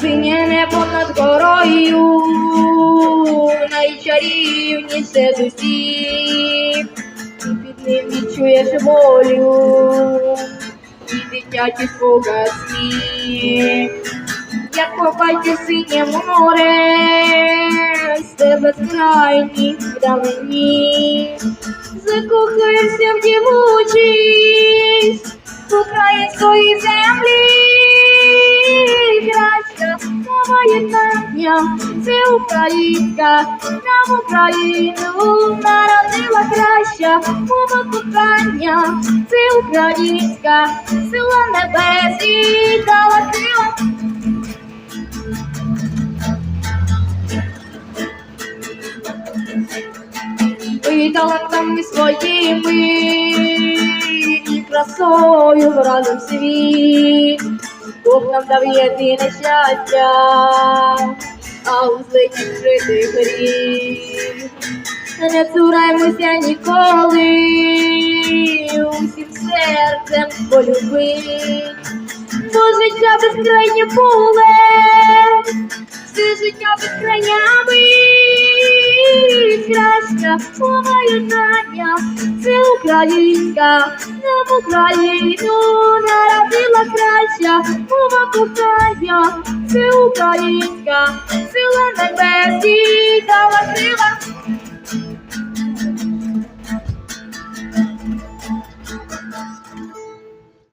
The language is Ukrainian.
Синє небо над горою, найчарівніше з усіх, і під ним відчуєш волю, і дитячі спогасні, як побачиш синє море, все безкрайні вдалині, закохаєшся в дівучість української землі. Краща мова єднання, це українська, нам Україну. Народила краща мова кохання, це українська, сила небес і дала сила. Ви талантами своїми і красою разом світ. Бог нам дав єдине щастя, а у злиті жити гріх. Не цураймося ніколи, усім серцем полюбить. Бо життя безкрайнє поле, все життя безкрайнями. Краща мова знання, це українська, нам Україну народила краща мова кохання, це українська, сила небес і дала сила.